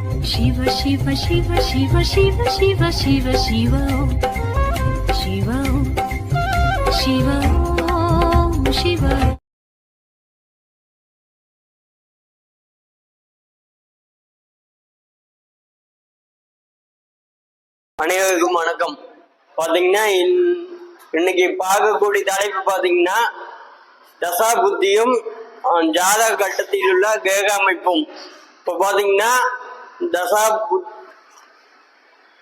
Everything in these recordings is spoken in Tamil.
சிவ சிவ சிவ சிவ சிவ சிவ சிவ சிவோ சிவோ சிவோ சிவோ அனைவருக்கும் வணக்கம். பாத்தீங்கன்னா இன்னைக்கு பார்க்கக்கூடிய தலைப்பு பாத்தீங்கன்னா தசா புத்தியும் ஜாதக கட்டத்தில் உள்ள கிரக அமைப்பும். இப்ப பாத்தீங்கன்னா தசா புத்-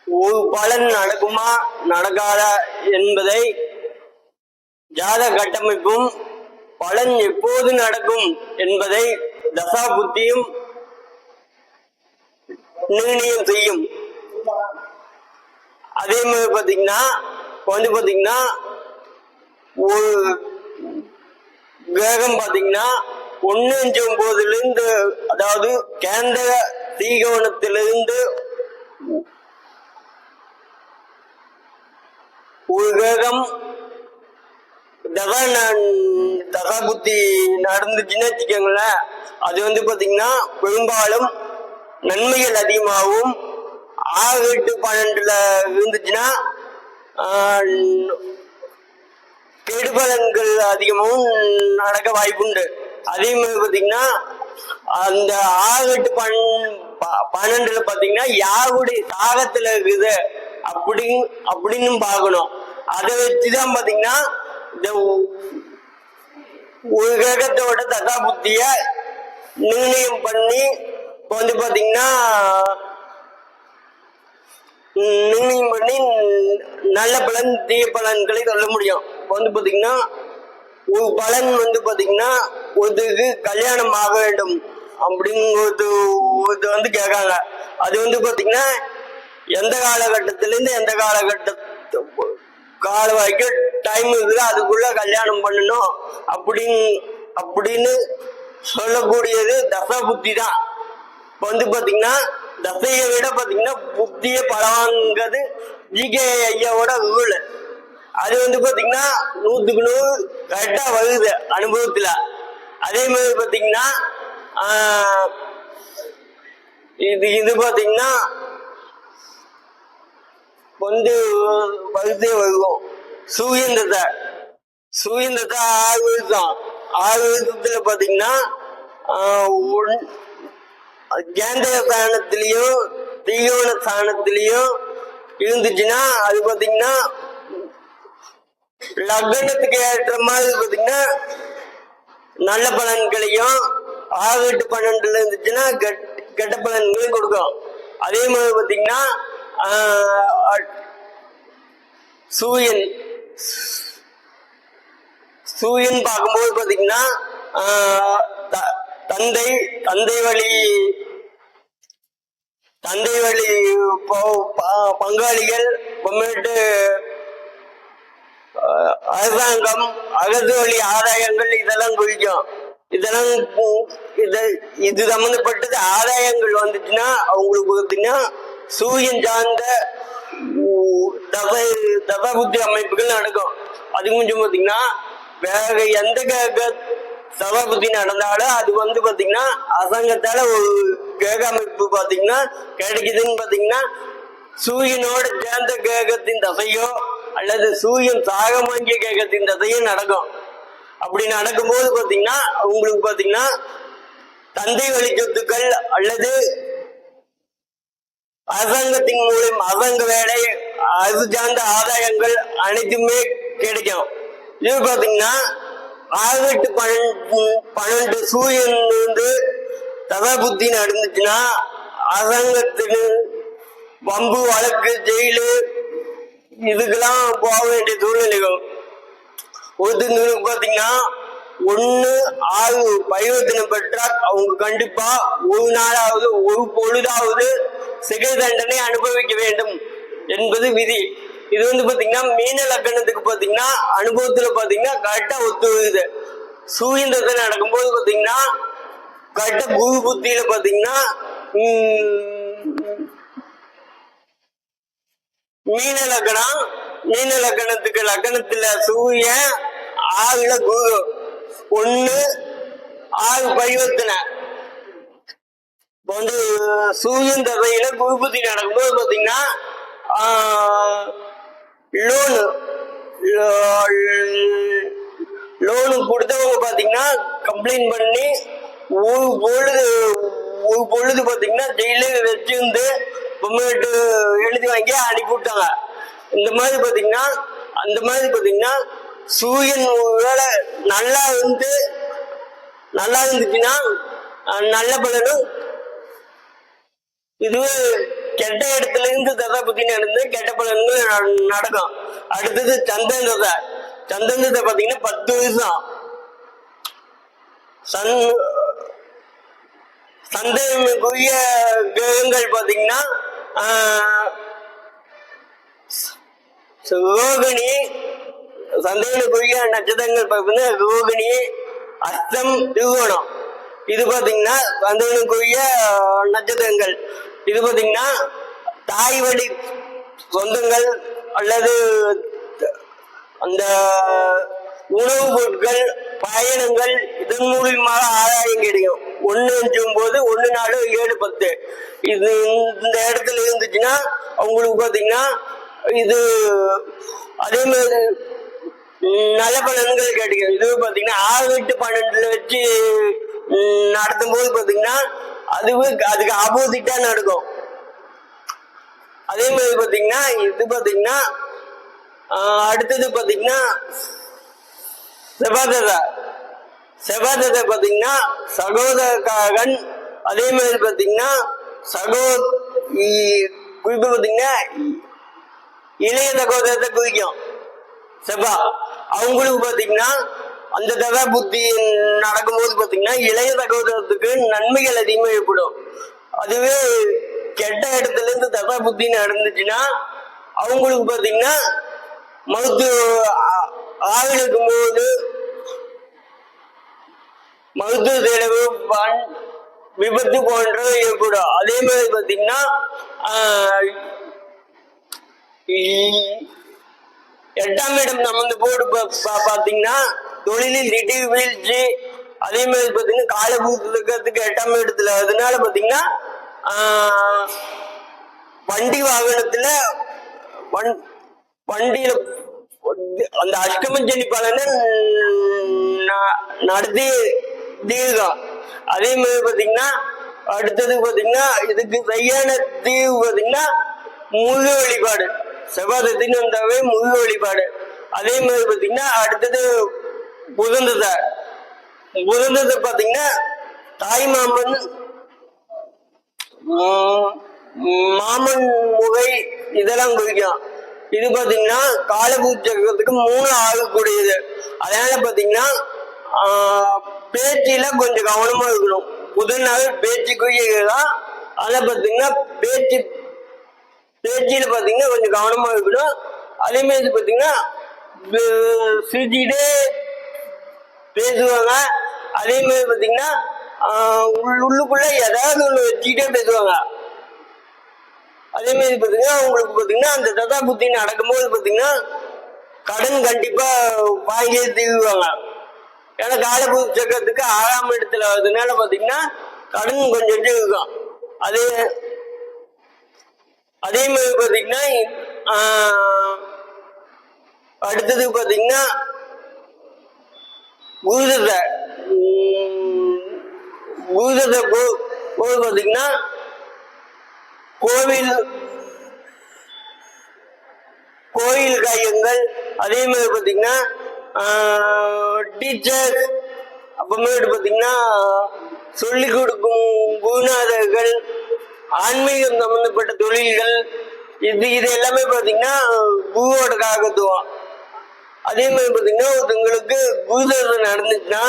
ஒரு பலன் நடக்குமா நடக்காதா என்பதை ஜாத கட்டமைப்பும் பலன் எப்போது நடக்கும் என்பதை தசா புத்தியும் நிர்ணயம் செய்யும். அதே மாதிரி பாத்தீங்கன்னா வந்து பாத்தீங்கன்னா ஒரு கிரகம் பாத்தீங்கன்னா ஒன்னு அஞ்சு ஒன்பதுல இருந்து அதாவது கேந்திர தீகவனத்திலிருந்து உலகம் கிரகம் தசா நடந்துச்சுன்னு வச்சுக்கோங்களேன். அது வந்து பாத்தீங்கன்னா பெரும்பாலும் நன்மைகள் அதிகமாகவும் ஆறு எட்டு பன்னெண்டுல இருந்துச்சுன்னா கெடுபலன்கள் அதிகமாகவும் நடக்க வாய்ப்புண்டு. அதே மாதிரி பாத்தீங்கன்னா அந்த ஆறு எட்டு பன் பன்னெண்டுல பாத்தீங்கன்னா யாருடைய தாகத்துல இருக்குது. அப்படின்னு அப்படின்னு பார்க்கணும். அதை வச்சுதான் பாத்தீங்கன்னா இந்த ஒ- ஒரு கிரகத்தோட தசா புத்திய நிர்ணயம் பண்ணி இப்போ வந்து பாத்தீங்கன்னா நிர்ணயம் பண்ணி நல்ல பலன் தீய பலன்களை சொல்ல முடியும். இப்போ வந்து பாத்தீங்கன்னா ஒரு பலன் வந்து பாத்தீங்கன்னா ஒருத்தருக்கு கல்யாணம் ஆக வேண்டும். அப்படிங்கிறது ஒருத்தர் வந்து கேட்காங்க. அது வந்து பார்த்தீங்கன்னா எந்த காலகட்டத்திலேருந்து எந்த காலகட்ட கால வரைக்கும் டைம் இருக்குது. அதுக்குள்ள கல்யாணம் பண்ணணும் அப்படின் அப்படின்னு சொல்லக்கூடியது தசை புத்தி தான். இப்போ வந்து பார்த்தீங்கன்னா தசையை விட பார்த்தீங்கன்னா புத்தியை பலவாங்கிறது ஜிகே ஐயாவோட ரூல் அது வந்து பார்த்தீங்கன்னா நூற்றுக்கு நூறு கரெக்டாக வருது அனுபவத்தில். அதே மாதிரி பார்த்தீங்கன்னா இது இது பார்த்தீங்கன்னா கொஞ்சம் பகுதியே வருவோம். சூரியந்தத்தை சூரியந்தத்தை ஆறு விழுத்தம் ஆறு விழுத்தத்தில் பார்த்தீங்கன்னா கேந்திர ஸ்தானத்திலையும் தீயோன ஸ்தானத்திலையும் இருந்துச்சுன்னா அது பார்த்தீங்கன்னா லக்னத்துக்கு ஏற்ற மாதிரி பார்த்தீங்கன்னா நல்ல பலன்களையும் ஆறு எட்டு பன்னெண்டுல இருந்துச்சுன்னா கெட்- கெட்ட பலன்களையும் கொடுக்கும் அதே மாதிரி பாத்தீங்கன்னா சூயன் அட்- சூரியன் சூரியன் பார்க்கும்போது பாத்தீங்கன்னா த- தந்தை தந்தை வழி தந்தை வழி பங்காளிகள் அப்புறமேட்டு அரசாங்கம் அகது வழி ஆதாயங்கள் இதெல்லாம் குறிக்கும் இதெல்லாம் இது இது சம்பந்தப்பட்டது ஆதாயங்கள் வந்துச்சுன்னா அவங்களுக்கு பார்த்தீங்கன்னா சூரியன் சார்ந்த ஊ- தசை புத்தி அமைப்புகள் நடக்கும். அது கொஞ்சம் பார்த்தீங்கன்னா வேற எந்த கிரக தசை புத்தி நடந்தாலும் அது வந்து பார்த்தீங்கன்னா அரசாங்கத்தால ஒரு கிரக அமைப்பு பார்த்தீங்கன்னா கிடைக்குதுன்னு பார்த்தீங்கன்னா சூரியனோட சேர்ந்த கிரகத்தின் தசையோ அல்லது சூரியன் சாகமாங்கிய கிரகத்தின் தசையோ நடக்கும். அப்படி நடக்கும்போது பார்த்தீங்கன்னா உங்களுக்கு பார்த்தீங்கன்னா தந்தை வழி சொத்துக்கள் அல்லது அரசாங்கத்தின் மூலம் அரசாங்க வேலை அது சார்ந்த ஆதாயங்கள் அனைத்துமே கிடைக்கும். இது பார்த்தீங்கன்னா ஆகட்டு பன்னெண்டு பன்னெண்டு சூரியன் வந்து ததாபுத்தி நடந்துச்சுன்னா அரசாங்கத்துக்கு வம்பு வழக்கு ஜெயிலு இதுக்கெல்லாம் போக வேண்டிய சூழ்நிலைகள். ஒருத்தங்களுக்கு பாத்தீங்கன்னா ஒண்ணு ஆறு பரிவர்த்தனை பெற்றால் அவங்க கண்டிப்பா ஒரு நாளாவது ஒரு பொழுதாவது சிறை தண்டனை அனுபவிக்க வேண்டும் என்பது விதி. இது வந்து பாத்தீங்கன்னா மீன லக்கணத்துக்கு பாத்தீங்கன்னா அனுபவத்துல பாத்தீங்கன்னா கரெக்டா ஒத்து வருது சூரியன் தசை நடக்கும்போது பாத்தீங்கன்னா கரெக்டா குரு புத்தியில பாத்தீங்கன்னா மீன லக்கணம் மீன லக்கணத்துக்கு லக்கணத்துல சூரியன் ஆவில குரு. ஒண்ணு ஆறு பரிவர்த்தனை. இப்போ வந்து சூரியன் தசையில குருபுத்தி நடக்கும்போது பார்த்தீங்கன்னா லோனு லோனு கொடுத்தவங்க பார்த்தீங்கன்னா கம்ப்ளைண்ட் பண்ணி ஒரு பொழுது ஒரு பொழுது பார்த்தீங்கன்னா ஜெயிலே வச்சிருந்து பொம்மைட்டு எழுதி வாங்கி அனுப்பி விட்டாங்க இந்த மாதிரி பார்த்தீங்கன்னா அந்த மாதிரி பார்த்தீங்கன்னா சூரியன் வேலை நல்லா இருந்து நல்லா இருந்துச்சுன்னா நல்ல பலனும் இதுவே கெட்ட இடத்துல இருந்து தசை புத்தி நடந்து கெட்ட பலன்கள் ந- நடக்கும். அடுத்தது சந்தன் தசை சந்தன் தசை பார்த்தீங்கன்னா பத்து வருஷம் சன் சந்தனுக்குரிய கிரகங்கள் பார்த்தீங்கன்னா ரோகிணி சந்தேகத்துக்குரிய நட்சத்திரங்கள் பார்த்தீங்கன்னா ரோகிணி அஸ்தம் திருவோணம் இது பார்த்தீங்கன்னா சந்தேகத்துக்குரிய நட்சத்திரங்கள். இது பார்த்தீங்கன்னா தாய் வழி சொந்தங்கள் அல்லது அந்த உணவுப் பொருட்கள் பயணங்கள் இதன் மூலியமாக ஆதாயம் கிடைக்கும். ஒன்று போது ஒன்று நாலு ஏழு பத்து. இது இந்த இடத்துல இருந்துச்சுன்னா அவங்களுக்கு பார்த்தீங்கன்னா இது அதே மாதிரி நல்ல பலன்கள் கிடைக்கும் இது பார்த்தீங்கன்னா ஆறு எட்டு பன்னெண்டுல வச்சு நடத்தும் போது பார்த்தீங்கன்னா அதுவே அதுக்கு ஆப்போசிட்டா நடக்கும். அதே மாதிரி பார்த்தீங்கன்னா இது பார்த்தீங்கன்னா அடுத்தது பார்த்தீங்கன்னா செவ்வாததா செவ்வாதத்தை பார்த்தீங்கன்னா சகோதரக்காகன் அதே மாதிரி பார்த்தீங்கன்னா சகோ குறிப்பு பார்த்தீங்கன்னா இளைய சகோதரத்தை குறிக்கும். செவ்வா. அவங்களுக்கு பாத்தீங்கன்னா அந்த தவ புத்தி நடக்கும்போது பாத்தீங்கன்னா இளைய சகோதரத்துக்கு நன்மைகள் அதிகமாக ஏற்படும். அதுவே கெட்ட இடத்துல இருந்து தவ புத்தி நடந்துச்சுன்னா அவங்களுக்கு பாத்தீங்கன்னா மருத்துவ ஆ- போது மருத்துவ செலவு விபத்து போன்றவை ஏற்படும். அதே மாதிரி பாத்தீங்கன்னா எட்டாம் இடம் நமந்து போடு போர்டு பாத்தீங்கன்னா தொழிலில் திடீர் வீழ்ச்சி அதே மாதிரி பாத்தீங்கன்னா காலபூத்துக்கிறதுக்கு எட்டாம் இடத்துல அதனால பாத்தீங்கன்னா வண்டி வாகனத்துல வண்- வண்டியில அந்த அஷ்டமஞ்சனி பலனை ந- நடத்தி தீர்க்கம் அதே மாதிரி பாத்தீங்கன்னா அடுத்தது பாத்தீங்கன்னா இதுக்கு சரியான தீர்வு பாத்தீங்கன்னா முழு வழிபாடு. செவ்வாதத்தின் வந்தாவே முழு வழிபாடு. அதே மாதிரி பாத்தீங்கன்னா அடுத்தது புதந்ததை புதந்ததை பாத்தீங்கன்னா தாய் மாமன் உம், மாமன் முகை இதெல்லாம் குறிக்கும். இது பாத்தீங்கன்னா காலபூச்சக்கத்துக்கு மூணு ஆகக்கூடியது. அதனால பாத்தீங்கன்னா ஆஹ், பேச்சில கொஞ்சம் கவனமா இருக்கணும். புதன் நாள் பேச்சுக்குரியதான் அதை பார்த்தீங்கன்னா பேச்சு பேச்சில பாத்தீங்கன்னா கொஞ்சம் கவனமா இருக்கணும். அதே மாதிரி பாத்தீங்கன்னா சிரிச்சுக்கிட்டே பேசுவாங்க. அதே மாதிரி பாத்தீங்கன்னா உள்- உள்ளுக்குள்ள ஏதாவது ஒண்ணு வச்சுக்கிட்டே பேசுவாங்க. அதே மாதிரி பாத்தீங்கன்னா உங்களுக்கு பாத்தீங்கன்னா அந்த ததா புத்தி நடக்கும்போது பாத்தீங்கன்னா கடன் கண்டிப்பா வாங்கியே தீவுவாங்க ஏன்னா காலபூ சக்கரத்துக்கு ஆறாம் இடத்துல அதனால பாத்தீங்கன்னா கடன் கொஞ்சம் கொஞ்சம் இருக்கும். அதே அதே மாதிரி பார்த்தீங்கன்னா அடுத்தது பார்த்தீங்கன்னா பூதத்தை பூதத்தை போ போது பாத்தீங்கன்னா கோவில் கோயில் காயங்கள் அதே மாதிரி பார்த்தீங்கன்னா டீச்சர் அப்புறமேட்டு பார்த்தீங்கன்னா சொல்லிக் கொடுக்கும் குருநாதர்கள் ஆன்மீகம் சம்பந்தப்பட்ட தொழில்கள் இது இது எல்லாமே பாத்தீங்கன்னா குருவோட காகத்துவம். அதே மாதிரி பாத்தீங்கன்னா ஒருத்தங்களுக்கு குருதர்ஷனம் நடந்துச்சுன்னா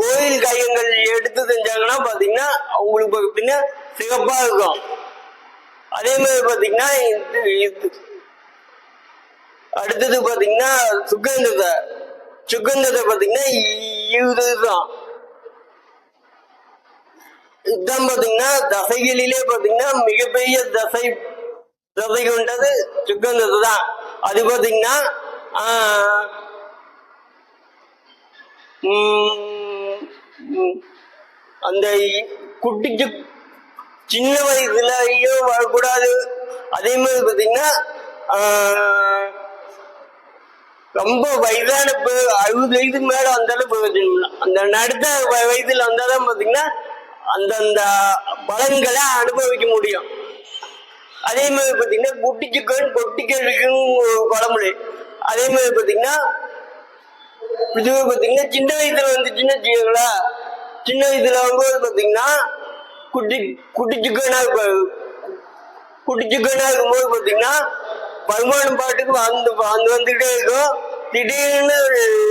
கோயில் கையங்கள் எடுத்து செஞ்சாங்கன்னா பாத்தீங்கன்னா அவங்களுக்கு பாத்தீங்கன்னா சிறப்பா இருக்கும். அதே மாதிரி பாத்தீங்கன்னா அடுத்தது பாத்தீங்கன்னா சுகந்தத்தை. சுகந்தத்தை பாத்தீங்கன்னா இதுதான் இதுதான் பாத்தீங்கன்னா தசைகளிலே பாத்தீங்கன்னா மிகப்பெரிய தசை தசை கொண்டது சுக்கந்தது தான். அது பாத்தீங்கன்னா அந்த குட்டிக்கு சின்ன சின்ன ஐயோ வரக்கூடாது அதே மாதிரி பாத்தீங்கன்னா ரொம்ப வயதான அறுபது வயதுக்கு மேல வந்தாலும் பிரயோஜனம் அந்த நடுத்த வ- வயதுல வந்தாதான் பாத்தீங்கன்னா அந்தந்த பலன்களை அனுபவிக்க முடியும். அதே மாதிரி பாத்தீங்கன்னா குட்டிச்சுக்கன் கொட்டிக்கலுக்கும் பழமொழி. அதே மாதிரி பார்த்தீங்கன்னா இதுவே பார்த்தீங்கன்னா சின்ன வயசுல வந்துச்சுன்னு வச்சுக்கோங்களா சின்ன வயசுல வரும்போது பார்த்தீங்கன்னா குட்டி குட்டி சிக்கனா இருக்கும்போது பார்த்தீங்கன்னா வருமானம் பாட்டுக்கு வந்து வந்து வந்துகிட்டே இருக்கும். திடீர்னு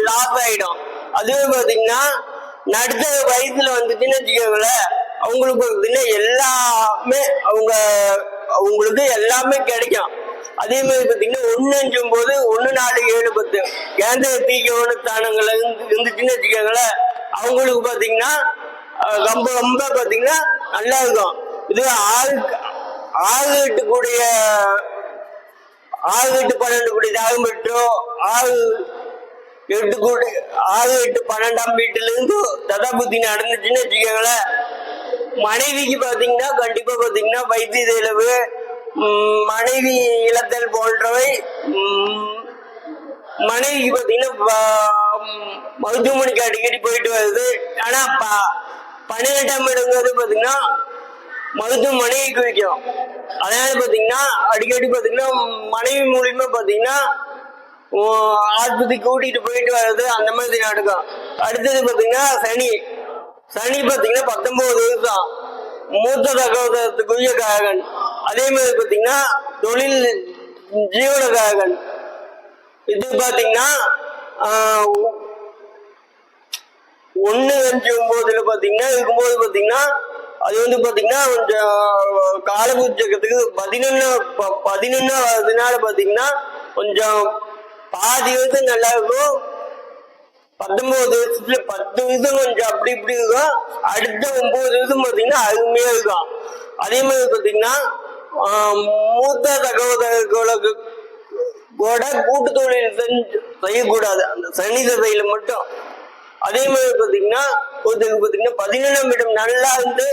லாஸ் ஆகிடும் அதுவே பார்த்தீங்கன்னா நடுத்த வயசுல வந்துச்சுன்னு வச்சுக்கோங்களேன் அவங்களுக்கு பாத்தீங்கன்னா எல்லாமே அவங்க அவங்களுக்கு எல்லாமே கிடைக்கும். அதே மாதிரி ஒன்று அஞ்சும் போது ஒன்று நாலு ஏழு பத்து. கேந்திர தீக்கவன ஸ்தானங்கள் இருந்து- இருந்துச்சுன்னு வச்சுக்கோங்களேன் அவங்களுக்கு பாத்தீங்கன்னா ரொம்ப ரொம்ப பாத்தீங்கன்னா நல்லா இருக்கும். இது ஆள் ஆறு எட்டுக்கூடிய ஆறு பன்னெண்டு கூடிய தாகம் பெற்றோ ஆள் எட்டு கூட்டு ஆறு எட்டு பன்னெண்டாம் வீட்டுல இருந்து ததாபுத்தி நடந்துச்சுன்னு வச்சுக்கோங்களேன் மனைவிக்கு பாத்தீங்கன்னா கண்டிப்பா பாத்தீங்கன்னா வைத்திய செலவு மனைவி இழத்தல் போன்றவை மனைவிக்கு பாத்தீங்கன்னா மருத்துவமனைக்கு அடிக்கடி போயிட்டு வருது. ஆனா ப- பன்னிரெண்டாம் இடங்கிறது பாத்தீங்கன்னா மருத்துவமனையை குறிக்கும். அதனால பாத்தீங்கன்னா அடிக்கடி பாத்தீங்கன்னா மனைவி மூலியமா பாத்தீங்கன்னா ஆஸ்பத்திரி கூட்டிட்டு போயிட்டு வர்றது அந்த மாதிரி நடக்கும். அடுத்தது பாத்தீங்கன்னா சனி. சனி பாத்தீங்கன்னா பத்தொன்பது வருஷம் மூத்த சகோதரத்துக்குரிய காரகன். அதே மாதிரி பாத்தீங்கன்னா தொழில் ஜீவன காரகன். இது பாத்தீங்கன்னா ஒன்று அஞ்சு ஒன்பதுல பாத்தீங்கன்னா இருக்கும்போது பாத்தீங்கன்னா அது வந்து பாத்தீங்கன்னா கொஞ்சம் காலபுஜகத்துக்கு பதினொன்னு ப- பதினொன்னா பாத்தீங்கன்னா கொஞ்சம் பாதி வந்து நல்லா இருக்கும் பத்தொன்பது வருஷத்துல பத்து வருஷம் கொஞ்சம் அப்படி இப்படி இருக்கும் அடுத்த ஒன்பது விதம் பாத்தீங்கன்னா அருமையா இருக்கும் அதே மாதிரி பாத்தீங்கன்னா மூத்த தகவல்களுக்கு கூட கூட்டு தொழில் செஞ்சு செய்யக்கூடாது. அந்த சனி தசையில மட்டும். அதே மாதிரி பாத்தீங்கன்னா ஒருத்தருக்கு பாத்தீங்கன்னா பதினேழாம் இடம் நல்லா இருந்து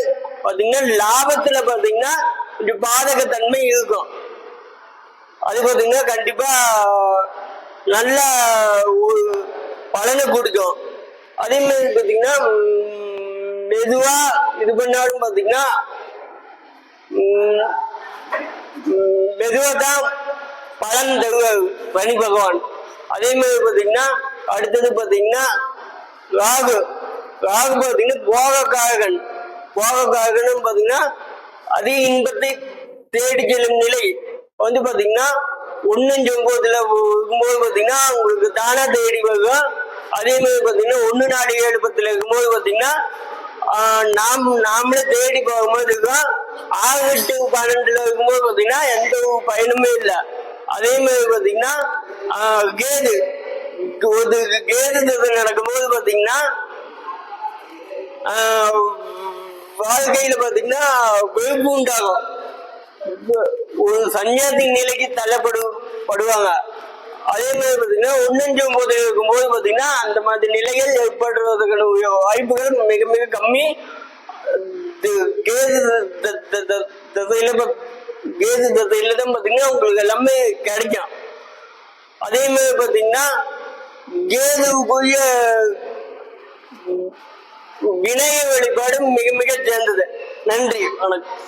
பாத்தீங்கன்னா லாபத்துல பாத்தீங்கன்னா கொஞ்சம் பாதகத்தன்மை இருக்கும். அது பாத்தீங்கன்னா கண்டிப்பா நல்ல பலனை கொடுக்கும். அதே மாதிரி பாத்தீங்கன்னா மெதுவா இது பண்ணாலும் பாத்தீங்கன்னா மெதுவா தான் பலன் தருவார் சனி பகவான். அதே மாதிரி பாத்தீங்கன்னா அடுத்தது பாத்தீங்கன்னா ராகு. ராகு பாத்தீங்கன்னா போகக்காரகன். போகக்காரகன் பாத்தீங்கன்னா அதிக இன்பத்தை தேடி செல்லும் நிலை. வந்து பாத்தீங்கன்னா ஒன்னஞ்சு ஒன்பதுல இருக்கும்போது பாத்தீங்கன்னா உங்களுக்கு தானா தேடி வரும் அதே மாதிரி பாத்தீங்கன்னா ஒண்ணு நாடு ஏழு இருக்கும்போது பாத்தீங்கன்னா நாம் நாமளே தேடி போகும்போது இருக்கும். ஆறு பன்னெண்டுல இருக்கும்போது பாத்தீங்கன்னா எந்த பயனுமே இல்லை. அதே மாதிரி பாத்தீங்கன்னா கேது. ஒரு கேது தசை நடக்கும்போது பாத்தீங்கன்னா வாழ்க்கையில பாத்தீங்கன்னா வெறுப்பு உண்டாகும் ஒரு சன்னியாசி நிலைக்கு தள்ளப்படு படுவாங்க. அதே மாதிரி பாத்தீங்கன்னா ஒன்னஞ்சு ஒன்பது இருக்கும்போது பாத்தீங்கன்னா அந்த மாதிரி நிலைகள் ஏற்படுறதுக்கான வாய்ப்புகள் மிக மிக கம்மி. கேது தசையில கேது தசையில தான் பாத்தீங்கன்னா உங்களுக்கு எல்லாமே கிடைக்கும். அதே மாதிரி பாத்தீங்கன்னா கேதுக்குரிய வினய வழிபாடு மிக மிக சேர்ந்தது நன்றி. வணக்கம்.